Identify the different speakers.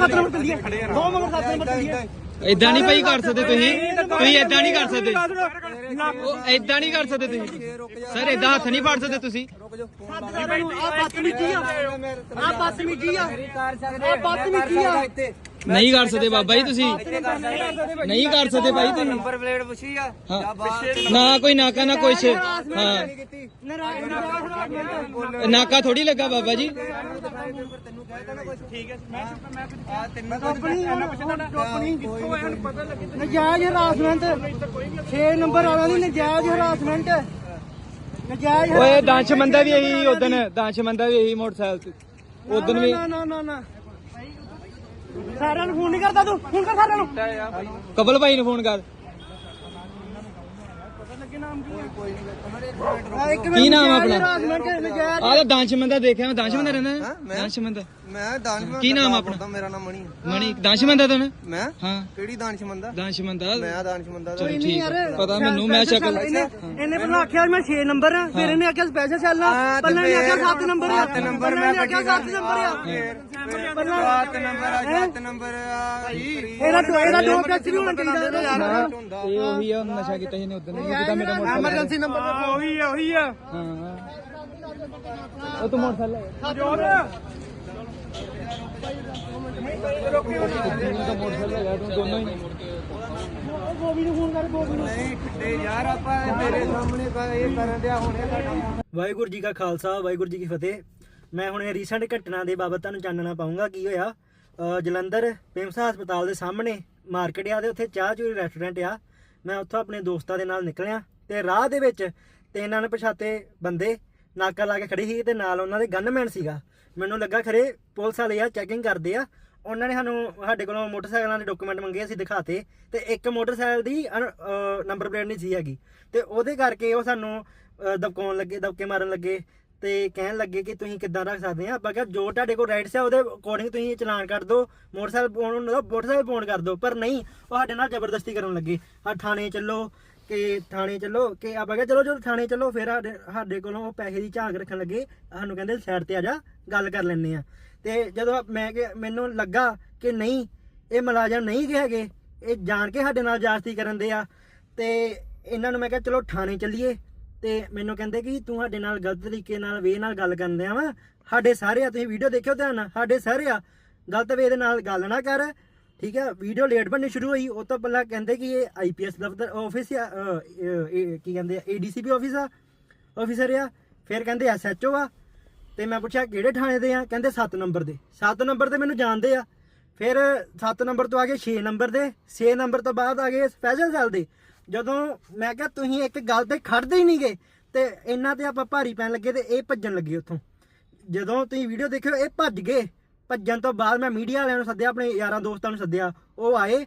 Speaker 1: ਸੱਤ ਨੰਬਰ ਚੱਲੀਏ। ਚੱਲੀਏ।
Speaker 2: ਇਦਾਂ ਨਹੀਂ ਭਾਈ ਕਰ ਸਕਦੇ ਤੁਸੀਂ। ਤੁਸੀਂ ਇਦਾਂ ਨਹੀਂ ਕਰ ਸਕਦੇ। ਉਹ ਇਦਾਂ ਨਹੀਂ ਕਰ ਸਕਦੇ ਤੁਸੀਂ। ਸਰ ਇਦਾਂ ਹੱਥ ਨਹੀਂ ਫੜ ਸਕਦੇ ਤੁਸੀਂ।
Speaker 1: ਸੱਤ ਸਾਰਿਆਂ ਨੂੰ ਆ ਬਦਤਮੀਜੀ ਆ। ਆ ਬਦਤਮੀਜੀ ਆ। ਆ ਬਦਤਮੀਜੀ ਆ।
Speaker 2: ਨਹੀਂ ਕਰ ਸਕਦੇ ਬਾਬਾ ਜੀ ਤੁਸੀਂ। ਨਹੀਂ ਕਰ ਸਕਦੇ ਭਾਈ ਤੁਸੀਂ।
Speaker 3: ਨੰਬਰ ਪਲੇਟ ਪੁੱਛੀ ਆ।
Speaker 2: ਨਾ ਕੋਈ ਨਾਕਾ ਨਾ ਕੁਛ ਹਾਂ। ਨਾਕਾ ਥੋੜੀ ਲੱਗਾ ਬਾਬਾ ਜੀ।
Speaker 3: ਠੀਕ ਹੈ ਮੈਂ ਮੈਂ ਆ ਤੈਨੂੰ
Speaker 1: ਕੰਪਨੀ ਕੰਪਨੀ ਨਜਾਇਜ਼ ਹਰਾਸਮੈਂਟ 6 ਨੰਬਰ ਵਾਲਿਆਂ ਦੀ ਨਜਾਇਜ਼ ਹਰਾਸਮੈਂਟ ਨਜਾਇਜ਼
Speaker 2: ਓਏ ਦਾਂਸ਼ ਮੰਦਾ ਵੀ ਇਹੀ ਉਦਨ ਦਾਂਸ਼ ਮੰਦਾ ਵੀ ਇਹੀ ਮੋਟਰਸਾਈਕਲ ਤੇ। ਉਦਨ ਵੀ
Speaker 1: ਨਾ ਨਾ ਨਾ ਨਾ। ਸਾਰਿਆਂ ਨੂੰ ਫੋਨ ਨਹੀਂ ਕਰਦਾ ਤੂੰ। ਫੋਨ ਕਰ ਸਾਰਿਆਂ ਨੂੰ।
Speaker 2: ਕਬਲ ਭਾਈ ਨੂੰ ਫੋਨ ਕਰ।
Speaker 1: ਆ
Speaker 2: ਕੀ ਨਾਮ ਆ ਆਪਣਾ? ਆਹ ਤਾਂ ਦਾਂਸ਼ ਮੰਦਾ ਦੇਖਿਆ ਮੈਂ ਦਾਂਸ਼ ਮੰਦਾ ਰਹਿੰਦਾ। ਦਾਂਸ਼ ਮੰਦਾ
Speaker 3: ਮੈਂ ਦਾਨਸ਼ਮੰਦ
Speaker 2: ਕੀ ਨਾਮ ਆਪਣਾ?
Speaker 3: ਮੇਰਾ ਨਾਮ ਮਣੀ ਹੈ।
Speaker 2: ਮਣੀ ਦਾਂਸ਼ ਮੰਦਾ ਤਾਂ ਨਾ?
Speaker 3: ਮੈਂ?
Speaker 2: ਹਾਂ।
Speaker 3: ਕਿਹੜੀ ਦਾਨਸ਼ਮੰਦ ਆ?
Speaker 2: ਦਾਂਸ਼ ਮੰਦਾ
Speaker 3: ਮੈਂ ਦਾਨਸ਼ਮੰਦ ਆ।
Speaker 2: ਚਲੋ
Speaker 1: ਨਹੀਂ
Speaker 2: ਠੀਕ
Speaker 1: ਯਾਰ
Speaker 2: ਹੈ ਪਤਾ ਮੈਨੂੰ ਮੈਂ ਸ਼ਕਲ
Speaker 1: ਇਹਨੇ ਪਹਿਲਾਂ ਆਖਿਆ ਮੈਂ 6 ਨੰਬਰ ਆ ਫਿਰ ਇਹਨੇ ਆਖਿਆ ਸਪੈਸ਼ਲ ਚੱਲਣਾ
Speaker 3: ਹਾਂ, ਤੇ
Speaker 1: ਪਹਿਲਾਂ ਇਹਨੇ ਆਖਿਆ
Speaker 3: ਫਿਰ
Speaker 1: 7 ਨੰਬਰ ਆ।
Speaker 3: ਸੱਤ ਨੰਬਰ
Speaker 1: ਪਹਿਲਾਂ
Speaker 3: ਮੈਂ
Speaker 1: ਆਖਿਆ 7 ਨੰਬਰ ਆ। ਪਹਿਲਾਂ
Speaker 3: ਸੱਤ ਨੰਬਰ ਆ ਸੱਤ ਨੰਬਰ ਆ
Speaker 1: ਇਹਦਾ ਦੋ ਇਹਦਾ ਦੋ ਟੈਕਸ ਵੀ ਹੋਣਾ ਚਾਹੀਦਾ ਇਹਦਾ।
Speaker 2: ਇਹ ਉਹੀ ਆ ਨਸ਼ਾ ਕੀਤਾ ਇਹਨੇ ਉਦਨ ਜਿਹਦਾ ਮੇਰਾ ਮੋਟਰਸਾਈਕਲ
Speaker 1: ਐਮਰਜੈਂਸੀ ਨੰਬਰ ਉਹੀ ਆ ਉਹੀ ਆ।
Speaker 2: ਹਾਂ ਉਹ ਤੂੰ ਮੋਟਰਸਾਈਕਲ
Speaker 1: ਜੋਰ
Speaker 2: ਦਾ ਮੋਟਰਸਾਈਕਲ ਹੈਗਾ ਤੂੰ ਦੋਨੋਂ ਹੀ।
Speaker 1: ਗੋਬੀ ਨੂੰ ਫੋਨ ਕਰ ਗੋਬੀ ਨੂੰ
Speaker 3: ਨਹੀਂ ਤੇ ਯਾਰ ਆਪਾਂ ਤੇਰੇ ਸਾਹਮਣੇ ਕ- ਇਹ ਕਰਨ ਦਿਆ ਹੁਣੇ ਸਾਡਾ
Speaker 4: ਵਾਹਿਗੁਰੂ ਜੀ ਕਾ ਖਾਲਸਾ ਵਾਹਿਗੁਰੂ ਜੀ ਕੀ ਫਤਿਹ। ਮੈਂ ਹੁਣ ਰੀਸੈਂਟ ਘਟਨਾ ਦੇ ਬਾਬਤ ਤੁਹਾਨੂੰ ਜਾਣਨਾ ਪਾਉਂਗਾ ਕੀ ਹੋਇਆ? ਜਲੰਧਰ ਪਿੰਮਸਾ ਹਸਪਤਾਲ ਦੇ ਸਾਹਮਣੇ ਮਾਰਕੀਟ ਆ ਤੇ ਉੱਥੇ ਚਾਹ ਚੂਰੀ ਰੈਸਟੋਰੈਂਟ ਆ। ਮੈਂ ਉੱਥੋਂ ਆਪਣੇ ਦੋਸਤਾਂ ਦੇ ਨਾਲ ਨਿਕਲਿਆ ਤੇ ਰਾਹ ਦੇ ਵਿੱਚ ਤਿੰਨ ਅਣਪਛਾਤੇ ਬੰਦੇ ਨਾਕਾ ਲਾ ਕੇ ਖੜੇ ਸੀ ਤੇ ਨਾਲ ਉਹਨਾਂ ਦੇ ਗਨਮੈਨ ਸੀਗਾ। ਮੈਨੂੰ ਲੱਗਾ ਖਰੇ ਪੁਲਿਸ ਵਾਲੇ ਆ ਚੈਕਿੰਗ ਕਰਦੇ ਆ। ਉਹਨਾਂ ਨੇ ਸਾਨੂੰ, ਸਾਡੇ ਕੋਲੋਂ ਮੋਟਰਸਾਈਕਲਾਂ ਦੇ ਡਾਕੂਮੈਂਟ ਮੰਗੇ, ਅਸੀਂ ਦਿਖਾਤੇ। ਤੇ ਇੱਕ ਮੋਟਰਸਾਈਕਲ ਦੀ ਨੰਬਰ ਪਲੇਟ ਨਹੀਂ ਸੀ ਹੈਗੀ। ਤੇ ਉਹਦੇ ਕਰਕੇ ਉਹ ਸਾਨੂੰ ਦਬਕਾਉਣ ਲੱਗੇ, ਦਬਕੇ ਮਾਰਨ ਲੱਗੇ। ਤੇ ਕਹਿਣ ਲੱਗੇ ਕਿ ਤੁਸੀਂ ਕਿੱਦਾਂ ਰੱਖ ਸਕਦੇ ਆ। ਆਪਾਂ ਕਿਹਾ, ਜੋ ਤੁਹਾਡੇ ਕੋਲ ਰਾਈਟਸ ਆ, ਉਹਦੇ ਅਕੋਰਡਿੰਗ ਤੁਸੀਂ ਚਲਾਨ ਕਰ ਦਿਓ ਮੋਟਰਸਾਈਕਲ ਪਾਉਣ ਦਾ ਮੋਟਰਸਾਈਕਲ ਫੋਨ ਕਰ ਦਿਓ ਪਰ ਨਹੀਂ, ਉਹ ਸਾਡੇ ਨਾਲ ਜ਼ਬਰਦਸਤੀ ਕਰਨ ਲੱਗੇ। ਆ ਥਾਣੇ ਚੱਲੋ ਕਿ ਥਾਣੇ ਚੱਲੋ ਕਿ ਆਪਾਂ ਕਿਹਾ, ਚਲੋ ਜਦੋਂ ਥਾਣੇ ਚੱਲੋ, ਫਿਰ ਸਾਡੇ ਸਾਡੇ ਕੋਲੋਂ ਉਹ ਪੈਸੇ ਦੀ ਝਾਂਕ ਰੱਖਣ ਲੱਗੇ। ਸਾਨੂੰ ਕਹਿੰਦੇ ਸਾਈਡ ਤੇ ਆ ਜਾ, ਗੱਲ ਕਰ ਲੈਣੇ ਆ। ਤੇ ਜਦੋਂ ਮੈਂ ਕਿ, ਮੈਨੂੰ ਲੱਗਾ ਕਿ ਨਹੀਂ, ਇਹ ਮੁਲਾਜ਼ਮ ਨਹੀਂ ਹੈਗੇ, ਇਹ ਜਾਣ ਕੇ ਸਾਡੇ ਨਾਲ ਜਾਸਤੀ ਕਰਨ ਦੇ ਆ। ਤੇ ਇਹਨਾਂ ਨੂੰ ਮੈਂ ਕਿਹਾ, ਚਲੋ ਥਾਣੇ ਚੱਲੀਏ। ਤੇ ਮੈਨੂੰ ਕਹਿੰਦੇ ਕਿ ਤੂੰ ਸਾਡੇ ਨਾਲ ਗਲਤ ਤਰੀਕੇ ਨਾਲ ਵੇ ਨਾਲ ਗੱਲ ਕਰਨ ਆ ਵਾ। ਸਾਡੇ ਸਾਰੇ ਆ ਤੁਸੀਂ ਵੀਡੀਓ ਦੇਖਿਓ ਧਿਆਨ ਨਾਲ ਸਾਡੇ ਸਾਰੇ ਆ ਗਲਤ ਵੇ ਦੇ ਨਾਲ ਗੱਲ ਨਾ ਕਰ ਠੀਕ ਹੈ ਵੀਡੀਓ ਲੇਟ ਬਣਨੀ ਸ਼ੁਰੂ ਹੋਈ ਉਹ ਤੋਂ ਪਹਿਲਾਂ ਕਹਿੰਦੇ ਕਿ ਇਹ ਆਈਪੀਐਸ ਦਫ਼ਤਰ ਆਫਿਸ ਆ ਅ, ਅ, ਇਹ ਕੀ ਕਹਿੰਦੇ ਆ ਏਡੀਸੀਪੀ ਆਫਿਸ ਆ ਆਫਿਸਰ ਆ ਫਿਰ ਕਹਿੰਦੇ ਐਸਐਚਓ ਆ। ਤੇ ਮੈਂ ਪੁੱਛਿਆ ਕਿਹੜੇ ਥਾਣੇ ਦੇ ਆ? ਕਹਿੰਦੇ 7 ਨੰਬਰ ਦੇ। 7 ਨੰਬਰ ਤੇ ਮੈਨੂੰ ਜਾਣਦੇ ਆ। ਫਿਰ 7 ਨੰਬਰ ਤੋਂ ਆ ਗਏ 6 ਨੰਬਰ ਦੇ। 6 ਨੰਬਰ ਤੋਂ ਬਾਅਦ ਆ ਗਏ ਸਪੈਸ਼ਲ ਸੈੱਲ ਦੇ। ਜਦੋਂ ਮੈਂ ਕਿਹਾ ਤੁਸੀਂ ਇੱਕ ਗੱਲ ਤੇ ਖੜਦੇ ਹੀ ਨਹੀਂਗੇ ਤੇ ਇਹਨਾਂ ਤੇ ਆਪਾਂ ਭਾਰੀ ਪੈਣ ਲੱਗੇ ਤੇ ਇਹ ਭੱਜਣ ਲੱਗੇ ਉੱਥੋਂ। ਜਦੋਂ ਤੁਸੀਂ ਵੀਡੀਓ ਦੇਖਿਓ, ਇਹ ਭੱਜ ਗਏ। ਭੱਜਣ ਤੋਂ ਬਾਅਦ ਮੈਂ ਮੀਡੀਆ ਵਾਲਿਆਂ ਨੂੰ ਸੱਦਿਆ, ਆਪਣੇ ਯਾਰਾਂ ਦੋਸਤਾਂ ਨੂੰ ਸੱਦਿਆ। ਉਹ ਆਏ